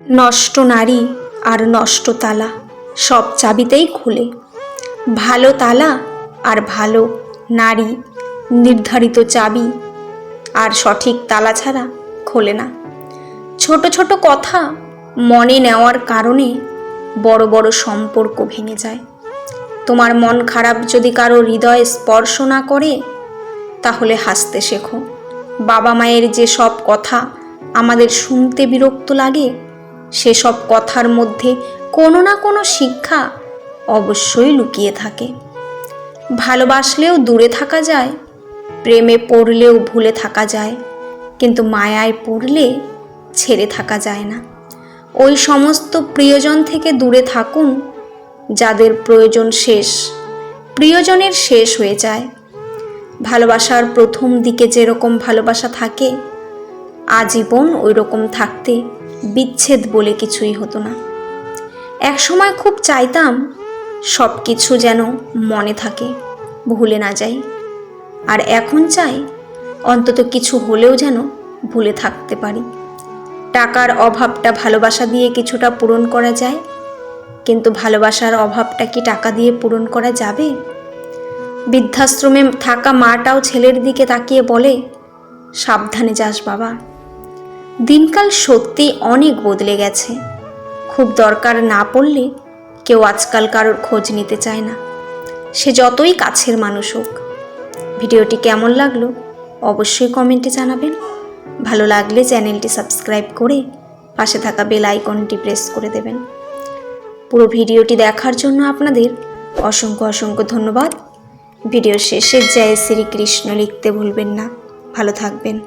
নষ্ট নারী আর নষ্ট তালা, সব চাবিতেই খুলে। ভালো তালা আর ভালো নারী নির্ধারিত চাবি, আর সঠিক তালা ছাড়া খোলে না। ছোট ছোট কথা মনে নেওয়ার কারণে বড় বড় সম্পর্ক ভেঙে যায়। তোমার মন খারাপ যদি কারও হৃদয়ে স্পর্শ না করে, তাহলে হাসতে শেখো। বাবা মায়ের যে সব কথা আমাদের শুনতে বিরক্ত লাগে সেসব কথার মধ্যে কোনো না কোনো শিক্ষা অবশ্যই লুকিয়ে থাকে। ভালোবাসলেও দূরে থাকা যায়, প্রেমে পড়লেও ভুলে থাকা যায়, কিন্তু মায়ায় পড়লে ছেড়ে থাকা যায় না। ওই সমস্ত প্রিয়জন থেকে দূরে থাকুন, যাদের প্রয়োজন শেষ, প্রিয়জনের শেষ হয়ে যায়। ভালোবাসার প্রথম দিকে যেরকম ভালোবাসা থাকে, আজীবন ওই রকম থাকতে বিচ্ছেদ বলে কিছুই হতো না। এক সময় খুব চাইতাম সব কিছু যেন মনে থাকে, ভুলে না যাই। আর এখন চাই অন্তত কিছু হলেও যেন ভুলে থাকতে পারি। টাকার অভাবটা ভালোবাসা দিয়ে কিছুটা পূরণ করা যায়। কিন্তু ভালোবাসার অভাবটা কি টাকা দিয়ে পূরণ করা যাবে? বৃদ্ধাশ্রমে থাকা মাটাও ছেলের দিকে তাকিয়ে বলে, সাবধানে যাস বাবা। দিনকাল সত্যি অনেক বদলে গেছে। খুব দরকার না পড়লে কেউ আজকাল কারোর খোঁজ নিতে চায় না। সে যতই কাছের মানুষ হোক। ভিডিওটি কেমন লাগল অবশ্যই কমেন্টে জানাবেন। ভালো লাগলে চ্যানেলটি সাবস্ক্রাইব করে পাশে থাকা বেল আইকনটি প্রেস করে দেবেন। পুরো ভিডিওটি দেখার জন্য আপনাদের অসংখ্য অসংখ্য ধন্যবাদ। ভিডিও শেষে জয় শ্রীকৃষ্ণ লিখতে ভুলবেন না। ভালো থাকবেন।